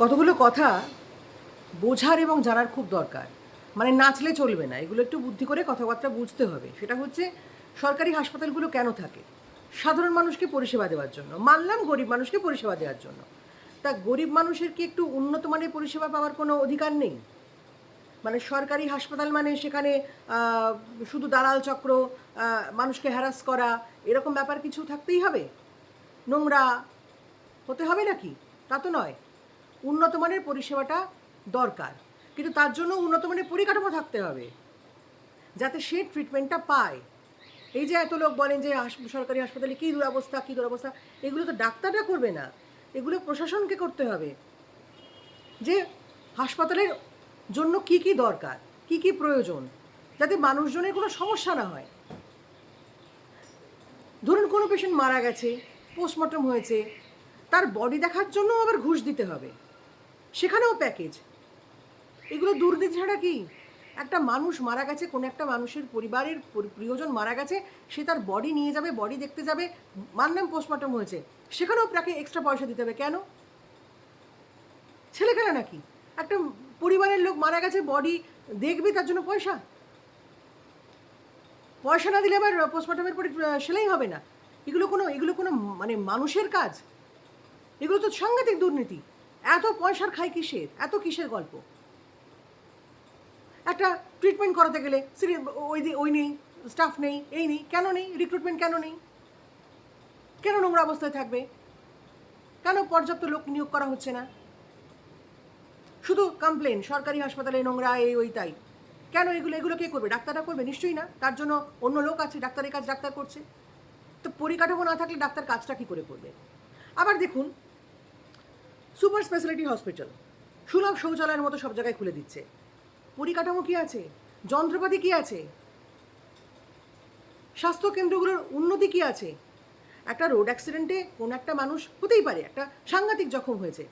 কতগুলো কথা বোঝার এবং জানার খুব দরকার। মানে নাচলে চলবে না, এগুলো একটু বুদ্ধি করে কথাবার্তা বুঝতে হবে। সেটা হচ্ছে সরকারি হাসপাতালগুলো কেন থাকে? সাধারণ মানুষকে পরিষেবা দেওয়ার জন্য, মানলাম গরিব মানুষকে পরিষেবা দেওয়ার জন্য। তা গরিব মানুষের কি একটু উন্নত মানের পরিষেবা পাওয়ার কোনো অধিকার নেই? মানে সরকারি হাসপাতাল মানে সেখানে শুধু দালাল চক্র মানুষকে হ্যারাস করা, এরকম ব্যাপার কিছু থাকতেই হবে? নোংরা, হতে হবে নাকি? তা তো নয়। উন্নত মানের পরিষেবাটা দরকার। কিন্তু তার জন্য উন্নত মানের পরিকাঠামো থাকতে হবে, যাতে সে ট্রিটমেন্টটা পায়। এই যে এত লোক বলেন যে সরকারি হাসপাতালে কী দুরবস্থা কী দুরবস্থা, এগুলো তো ডাক্তাররা করবে না। এগুলো প্রশাসনকে করতে হবে যে হাসপাতালের জন্য কি কি দরকার, কি কি প্রয়োজন, যাতে মানুষজনের কোনো সমস্যা না হয়। ধরুন কোনো পেশেন্ট মারা গেছে পোস্টমর্টম হয়েছে, তার বডি দেখার জন্য আবার ঘুষ দিতে হবে। সেখানেও প্যাকেজ এগুলো দুর্নীতি ছাড়া কি? একটা মানুষ মারা গেছে, কোনো একটা মানুষের পরিবারের পরি- প্রিয়জন মারা গেছে, সে তার বডি নিয়ে যাবে বডি দেখতে যাবে, মানলাম পোস্টমর্টম হয়েছে। সেখানেও তাকে এক্সট্রা পয়সা দিতে হবে, কেন? ছেলে খেলা নাকি? একটা পরিবারের লোক মারা গেছে বডি দেখবে তার জন্য পয়সা? পয়সা না দিলে আবার পোস্টমর্টমের পরে সেলাই হবে না। এগুলো কোনো এগুলো কোনো মানে মানুষের কাজ? এগুলো তো সাংঘাতিক দুর্নীতি। এত পয়সার খাই কিসের? এত কিসের গল্প? একটা ট্রিটমেন্ট করাতে গেলে ওই ওই নেই স্টাফ নেই, এই নেই, কেন নেই? রিক্রুটমেন্ট কেন নেই? কেন নোংরা অবস্থায় থাকবে? কেন পর্যাপ্ত লোক নিয়োগ করা হচ্ছে না? শুধু কমপ্লেন সরকারি হাসপাতালে নোংরা, এই, ওই, তাই। কেন এগুলো এগুলো কে করবে? ডাক্তাররা করবে? নিশ্চয়ই না। তার জন্য অন্য লোক আছে, ডাক্তারের কাজ ডাক্তার করছে। তো পরিকাঠামো না থাকলে ডাক্তার কাজটা কী করে করবে? আবার দেখুন সুপার স্পেশালিটি হসপিটাল। সুলভ শৌচালয়ের মতো সব জায়গায় খুলে দিচ্ছে। পরিকাঠামো কি আছে? যন্ত্রপাতি কি আছে? স্বাস্থ্য কেন্দ্রগুলোর উন্নতি কি আছে? একটা রোড অ্যাক্সিডেন্টে কোন একটা মানুষ হতেই পারে, একটা সাংঘাতিক জখম হয়েছে।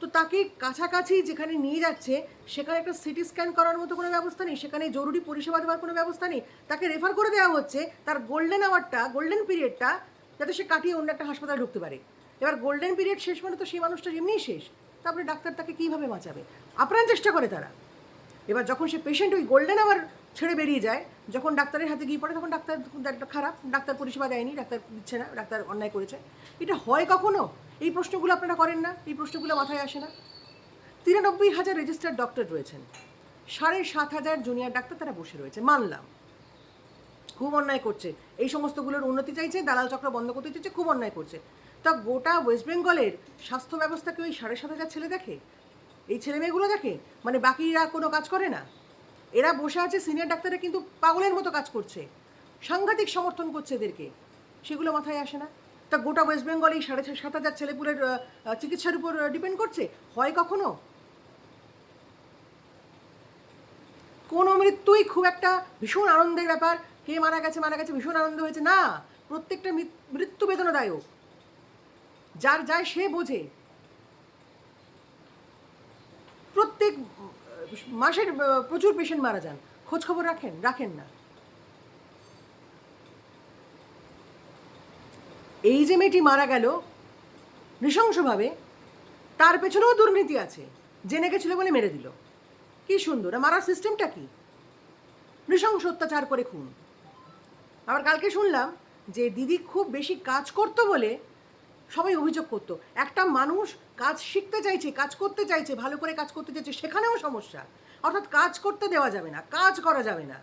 তো তাকে কাছাকাছি যেখানে নিয়ে যাচ্ছে, সেখানে একটা সিটি স্ক্যান করার মতো কোনো ব্যবস্থা নেই, সেখানে জরুরি পরিষেবা দেওয়ার কোনো ব্যবস্থা নেই। তাকে রেফার করে দেওয়া হচ্ছে, তার গোল্ডেন আওয়ারটা, গোল্ডেন পিরিয়ডটা, যাতে সে কাটিয়ে অন্য একটা হাসপাতালে ঢুকতে পারে। এবার গোল্ডেন পিরিয়ড শেষ মানে তো সেই মানুষটা এমনিই শেষ, তারপরে ডাক্তার তাকে কীভাবে বাঁচাবে? আপ্রাণ চেষ্টা করে তারা। এবার যখন সে পেশেন্ট ওই গোল্ডেন আবার ছেড়ে বেরিয়ে যায়, যখন ডাক্তারের হাতে গিয়ে পড়ে, তখন ডাক্তার খারাপ, ডাক্তার পরিষেবা দেয়নি, ডাক্তার দিচ্ছে না, ডাক্তার অন্যায় করেছে। এটা হয় কখনো? এই প্রশ্নগুলো আপনারা করেন না, এই প্রশ্নগুলো মাথায় আসে না। তিরানব্বই হাজার রেজিস্টার্ড ডক্টর রয়েছেন। সাড়ে সাত হাজার জুনিয়র ডাক্তার তারা বসে রয়েছে, মানলাম। খুব অন্যায় করছে। এই সমস্তগুলোর উন্নতি চাইছে, দালাল চক্র বন্ধ করতে চাইছে, খুব অন্যায় করছে। তা গোটা ওয়েস্ট বেঙ্গলের স্বাস্থ্য ব্যবস্থাকে ওই সাড়ে সাত হাজার ছেলে দেখে? এই ছেলে মেয়েগুলো দেখে? মানে বাকিরা কোনো কাজ করে না? এরা বসে আছে সিনিয়র ডাক্তাররা কিন্তু পাগলের মতো কাজ করছে। সাংঘাতিক সমর্থন করছে এদেরকে। সেগুলো মাথায় আসে না। তা গোটা ওয়েস্ট বেঙ্গল এই সাড়ে সাত হাজার ছেলেপুলের চিকিৎসার উপর ডিপেন্ড করছে? হয় কখনো? কোনো মৃত্যুই খুব একটা ভীষণ আনন্দের ব্যাপার। কে মারা গেছে মারা গেছে, ভীষণ আনন্দ হয়েছে। না, প্রত্যেকটা মৃত্যু বেদনাদায়ক। যার যায় সে বোঝে। প্রত্যেক মাসের প্রচুর পেশেন্ট মারা যান। খোঁজ খবর রাখেন রাখেন না। এই যে মেয়েটি মারা গেল, নৃশংসভাবে, তার পেছনেও দুর্নীতি আছে। জেনে গেছিল বলে মেরে দিল। কি সুন্দর মারার সিস্টেমটা কি? নৃশংস অত্যাচার করে খুন। আবার কালকে শুনলাম যে দিদি খুব বেশি কাজ করতো বলে সবাই অভিযোগ করতো। একটা মানুষ কাজ শিখতে চাইছে, কাজ করতে চাইছে, ভালো করে কাজ করতে চাইছে, সেখানেও সমস্যা। অর্থাৎ কাজ করতে দেওয়া যাবে না, কাজ করা যাবে না।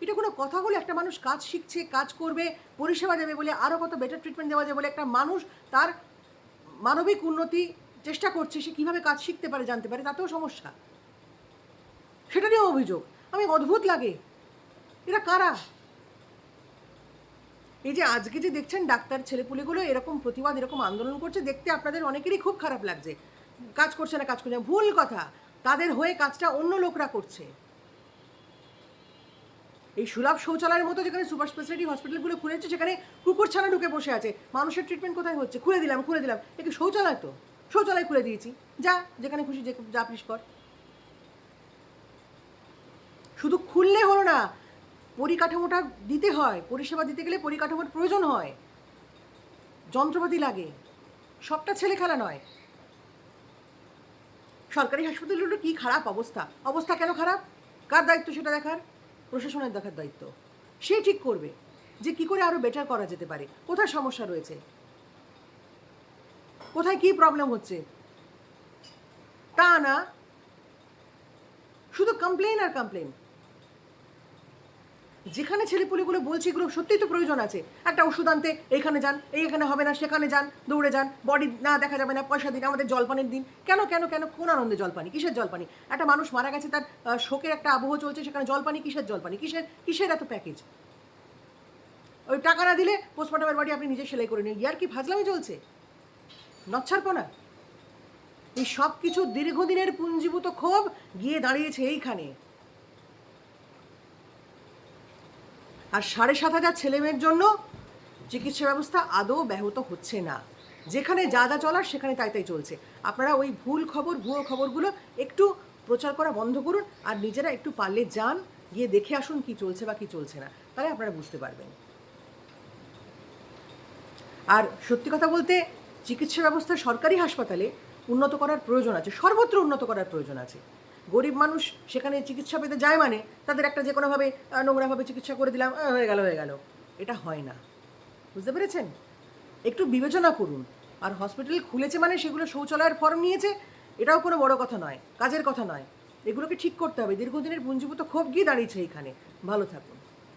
এটা কোনো কথা বলে একটা মানুষ কাজ শিখছে, কাজ করবে, পরিষেবা দেবে বলে আরও কত বেটার ট্রিটমেন্ট দেওয়া যাবে বলে একটা মানুষ তার মানবিক উন্নতি চেষ্টা করছে, সে কীভাবে কাজ শিখতে পারে, জানতে পারে, তাতেও সমস্যা। সেটা নিয়েও অভিযোগ। আমি অদ্ভুত লাগে। এরা কারা? এই যে আজকে যে দেখছেন ডাক্তার ছেলেপুলেগুলো এরকম প্রতিবাদ, এরকম আন্দোলন করছে, দেখতে আপনাদের অনেকেরই খুব খারাপ লাগছে। কাজ করছে না, কাজ করছে না। ভুল কথা। তাদের হয়ে কাজটা অন্য লোকরা করছে। এই সুলভ শৌচালয়ের মতো যেখানে সুপার স্পেশালিটি হসপিটালগুলো খুলেছে সেখানে কুকুর ছানা ঢুকে বসে আছে। মানুষের ট্রিটমেন্ট কোথায় হচ্ছে? খুলে দিলাম খুলে দিলাম। একে শৌচালয় তো? শৌচালয় খুলে দিয়েছি। যা, যেখানে খুশি যে প্লিস কর। শুধু খুললে হলো না পরিকাঠামোটা দিতে হয়, পরিষেবা দিতে গেলে পরিকাঠামোর প্রয়োজন হয়। যন্ত্রপাতি লাগে। সবটা ছেলে খেলা নয়। সরকারি হাসপাতালগুলো কি খারাপ অবস্থা? অবস্থা কেন খারাপ? কার দায়িত্ব সেটা দেখার? প্রশাসনের দেখার দায়িত্ব। সে ঠিক করবে যে কি করে আরও বেটার করা যেতে পারে। কোথায় সমস্যা রয়েছে? কোথায় কি প্রবলেম হচ্ছে? তা না। শুধু কমপ্লেন আর কমপ্লেন যেখানে ছেলেপুলেগুলো বলছে এগুলো সত্যিই তো প্রয়োজন আছে। একটা ওষুধ আনতে, এইখানে যান, এইখানে হবে না, সেখানে যান, দৌড়ে যান বডি না দেখা যাবে না, পয়সা দিন, আমাদের জলপানের দিন। কেন কেন কেন? কোন আনন্দে জলপানি? কিসের জলপানি? একটা মানুষ মারা গেছে, তার শোকের একটা আবহ চলছে, সেখানে জলপানি কিসের জলপানি? কিসের কিসের এত প্যাকেজ ওই টাকা না দিলে পোস্টমর্টমের বাড়ি আপনি নিজে সেলাই করে নিন। ইয়ার কি ফাজলামি চলছে? নচ্ছারপনা? এই সব কিছু দীর্ঘদিনের পুঞ্জীভূত ক্ষোভ গিয়ে দাঁড়িয়েছে এইখানে। আর সাড়ে সাত হাজার ছেলেমেয়ের জন্য চিকিৎসা ব্যবস্থা আদৌ ব্যাহত হচ্ছে না। যেখানে যা যা চলার সেখানে তাই তাই চলছে। আপনারা ওই ভুল খবর, ভুয়ো খবরগুলো একটু প্রচার করা বন্ধ করুন আর নিজেরা একটু পারলে যান, গিয়ে দেখে আসুন কি চলছে বা কি চলছে না। তাহলে আপনারা বুঝতে পারবেন। আর সত্যি কথা বলতে চিকিৎসা ব্যবস্থা সরকারি হাসপাতালে উন্নত করার প্রয়োজন আছে, সর্বত্র উন্নত করার প্রয়োজন আছে। গরিব মানুষ সেখানে চিকিৎসা পেতে যায় মানে? তাদের একটা যে কোনোভাবে নোংরাভাবে চিকিৎসা করে দিলাম হয়ে গেল হয়ে গেল। এটা হয় না। বুঝতে পেরেছেন? একটু বিবেচনা করুন। আর হসপিটাল খুলেছে মানে সেগুলো শৌচালয়ের ফর্ম নিয়েছে, এটাও কোনো বড় কথা নয়, কাজের কথা নয়। এগুলোকে ঠিক করতে হবে। দীর্ঘদিনের পুঞ্জীভূত ক্ষোভ গিয়ে দাঁড়িয়েছে এইখানে ভালো থাকুন।